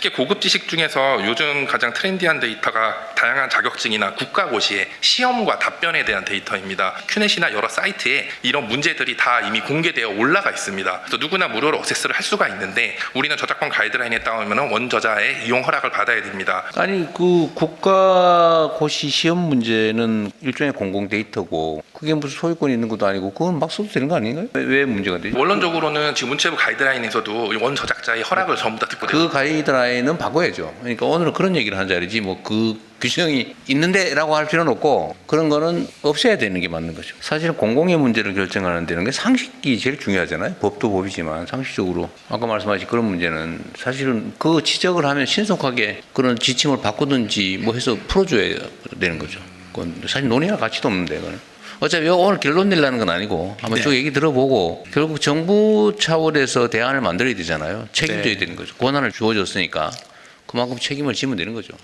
특히 고급 지식 중에서 요즘 가장 트렌디한 데이터가 다양한 자격증이나 국가고시의 시험과 답변에 대한 데이터입니다. 큐넷이나 여러 사이트에 이런 문제들이 다 이미 공개되어 올라가 있습니다. 그래서 누구나 무료로 어세스를 할 수가 있는데 우리는 저작권 가이드라인에 따르면 원저자의 이용 허락을 받아야 됩니다. 아니 그 국가 고시 시험 문제는 일종의 공공 데이터고 그게 무슨 소유권 있는 것도 아니고 그건 막 써도 되는 거 아닌가요? 왜, 왜 문제가 되지? 원론적으로는 지금 문체부 가이드라인에서도 원 저작자의 허락을 전부 다 듣고 그 가이드라인 은 바꿔야죠. 그러니까 오늘은 그런 얘기를 한 자리지 뭐 그 규정이 있는데라고 할 필요는 없고 그런 거는 없애야 되는 게 맞는 거죠. 사실은 공공의 문제를 결정하는 데는 게 상식이 제일 중요하잖아요. 법도 법이지만 상식적으로 아까 말씀하신 그런 문제는 사실은 그 지적을 하면 신속하게 그런 지침을 바꾸든지 뭐 해서 풀어줘야 되는 거죠. 그건 사실 논의할 가치도 없는데 그건. 어차피 오늘 결론 내려는 건 아니고 한번 쭉 얘기 들어보고 결국 정부 차원에서 대안을 만들어야 되잖아요. 책임져야 되는 거죠. 권한을 주어졌으니까 그만큼 책임을 지면 되는 거죠.